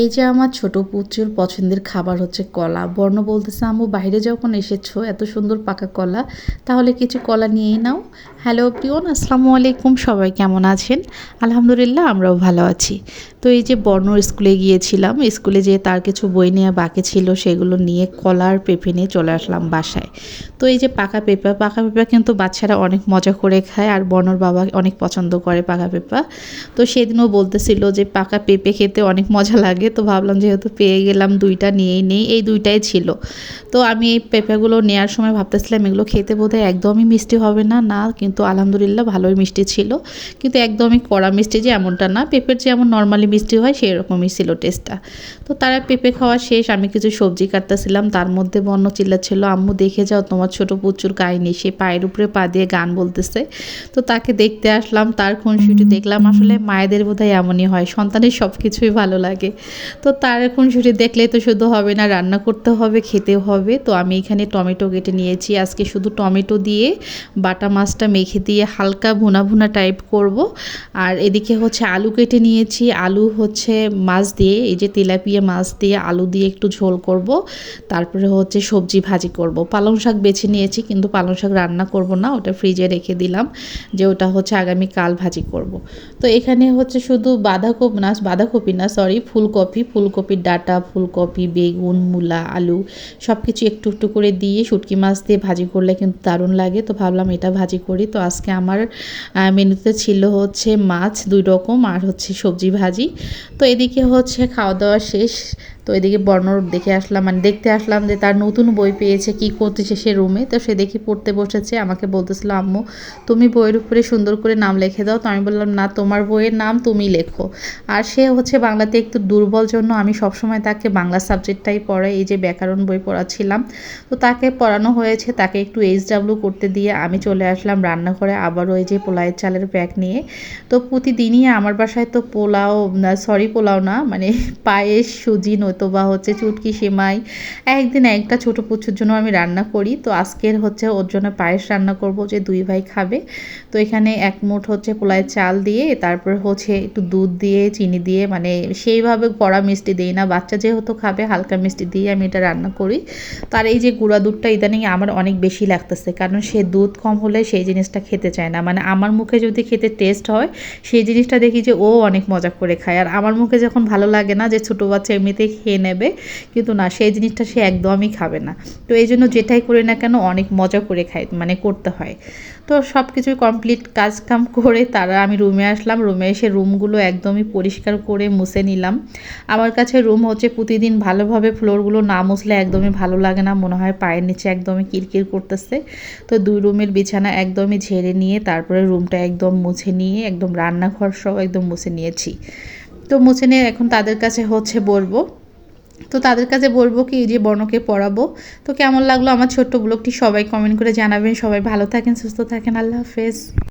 এই যে আমার ছোট পুচুর পছন্দের খাবার হচ্ছে কলা। বর্ণ বলতেছে, আম্মু, বাইরে যখন এসেছ এত সুন্দর পাকা কলা, তাহলে কিছু কলা নিয়েই নাও। হ্যালো প্রিয়ন আসসালামু আলাইকুম, সবাই কেমন আছেন? আলহামদুলিল্লাহ, আমরাও ভালো আছি। তো এই যে বর্ণ স্কুলে গিয়েছিলাম, স্কুলে যেয়ে তার কিছু বই নেওয়া বাকি ছিল, সেগুলো নিয়ে কলার পেঁপে নিয়ে চলে আসলাম বাসায়। তো এই যে পাকা পেঁপা পাকা পেঁপা কিন্তু বাচ্চারা অনেক মজা করে খায়, আর বর্ণর বাবা অনেক পছন্দ করে পাকা পেঁপা। তো সেদিনও বলতেছিল যে পাকা পেঁপে খেতে অনেক মজা লাগে তো ভাবলাম যেহেতু পেয়ে গেলাম দুইটা নিয়েই নেই, এই দুইটাই ছিল। তো আমি এই পেঁপেগুলো নেওয়ার সময় ভাবতেছিলাম এগুলো খেতে বোধহয় একদমই মিষ্টি হবে না না, কিন্তু আলহামদুলিল্লাহ ভালোই মিষ্টি ছিল। কিন্তু একদমই কড়া মিষ্টি যে এমনটা না, পেঁপের যেমন নর্মালি মিষ্টি হয় সেই রকমই ছিল টেস্টটা তো তারা পেঁপে খাওয়া শেষ, আমি কিছু সবজি কাটতেছিলাম, তার মধ্যে বন্য চিল্লা ছিল আম্মু, দেখে যাও তোমার ছোট পুচুর কাহিনী, সে পায়ের উপরে পা দিয়ে গান বলতেছে। তো তাকে দেখতে আসলাম, তার খুনসুটি দেখলাম, আসলে মায়েদের বোধহয় এমনই হয়, সন্তানের সব কিছুই ভালো লাগে। তো তার এখন খুনসুটি দেখলে তো শুধু হবে না, রান্না করতে হবে খেতে হবে। তো আমি এখানে টমেটো কেটে নিয়েছি। আজকে শুধু টমেটো দিয়ে বাটা মাছটা মেখে দিয়ে হালকা ভুনা ভুনা টাইপ করব। আর এদিকে হচ্ছে আলু কেটে নিয়েছি। আলু হচ্ছে মাছ দিয়ে, এই যে তেলাপিয়া মাছ দিয়ে আলু দিয়ে একটু ঝোল করব। তারপরে হচ্ছে সবজি ভাজি করব। পালং শাক বেছে নিয়েছি, কিন্তু পালং শাক রান্না করব না, ওটা ফ্রিজে রেখে দিলাম যে ওটা হচ্ছে আগামী কাল ভাজি করব। তো এখানে হচ্ছে শুধু বাঁধাকপি না বাঁধাকপি না সরি ফুলকপি ফুলকপির ডাটা, ফুলকপি, বেগুন, মূলা, আলু সব কিছু একটু একটু করে দিয়ে শুটকি মাছ দিয়ে ভাজি করলে কিন্তু দারুণ লাগে। তো ভাবলাম এটা ভাজি করি। তো আজকে আমার মেনুতে ছিল হচ্ছে মাছ দুই রকম আর হচ্ছে সবজি ভাজি। তো এদিকে হচ্ছে খাওয়া দাওয়া শেষ। তো এদিকে বর্ণর দেখে আসলাম মানে দেখতে আসলাম যে তার নতুন বই পেয়েছে, কি করতেছে সে রুমে। তো সে দেখি পড়তে বসেছে, আমাকে বলতেছিল, আম্মু, তুমি বইয়ের উপরে সুন্দর করে নাম লিখে দাও। তো আমি বললাম, না, তোমার বইয়ের নাম তুমি লেখো। আর সে হচ্ছে বাংলাতে একটু দুর্বল জন্য আমি সবসময় তাকে বাংলা সাবজেক্টটাই পড়াই, এই যে ব্যাকরণ বই পড়াচ্ছিলাম। তো তাকে পড়ানো হয়েছে, তাকে একটু এইচ ডাব্লিউ করতে দিয়ে আমি চলে আসলাম রান্নাঘরে আবারও এই যে পোলাওয়ের চালের প্যাক নিয়ে। তো প্রতিদিনই আমার বাসায় তো পোলাও সরি পোলাও না মানে পায়েস, সুজি নয়তো বা হচ্ছে চুটকি সেমাই, একদিন একটা ছোটো পুচুর জন্য আমি রান্না করি। তো আজকের হচ্ছে ওর জন্য পায়েস রান্না করব যে দুই ভাই খাবে। তো এখানে এক মুঠ হচ্ছে পোলায় চাল দিয়ে, তারপর হচ্ছে একটু দুধ দিয়ে, চিনি দিয়ে মানে সেইভাবে কড়া মিষ্টি দিই না। বাচ্চা যেহেতু খাবে, হালকা মিষ্টি দিয়ে আমি এটা রান্না করি। তার এই যে গুঁড়া দুধটা ইদানিং আমার অনেক বেশি লাগতেছে, কারণ সে দুধ কম হলে সেই জিনিসটা খেতে চায় না। মানে আমার মুখে যদি খেতে টেস্ট হয়, সেই জিনিসটা দেখি যে ও অনেক মজা করে খায়। আর আমার মুখে যখন ভালো লাগে না যে ছোটো বাচ্চা এমনিতেই খেয়ে নেবে। কিন্তু না, সেই জিনিসটা সে একদমই খাবে না। তো এই জন্য যেটাই করি না কেন অনেক মজা করে খাই মানে করতে হয়। তো সব কিছুই কমপ্লিট কাজ কাম করে তারা, আমি রুমে আসলাম। রুমে এসে রুমগুলো একদমই পরিষ্কার করে মুছে নিলাম। আমার কাছে রুম হচ্ছে প্রতিদিন ভালোভাবে ফ্লোরগুলো না মুছলে একদমই ভালো লাগে না। মনে হয় পায়ের নিচে একদমই কিরকির করতেছে। তো দুই রুমের বিছানা একদমই ঝেড়ে নিয়ে তারপরে রুমটা একদম মুছে নিয়ে, একদম রান্নাঘর সব একদম মুছে নিয়েছি। তো মুছে নিয়ে এখন তাদের কাছে হচ্ছে বলব তো তাদের কাছে বলব কি যে বর্ণকে পড়াবো। তো কেমন লাগল আমার ছোট্ট ব্লগটি সবাই কমেন্ট করে জানাবেন। সবাই ভালো থাকেন, সুস্থ থাকেন। আল্লাহ হাফেজ।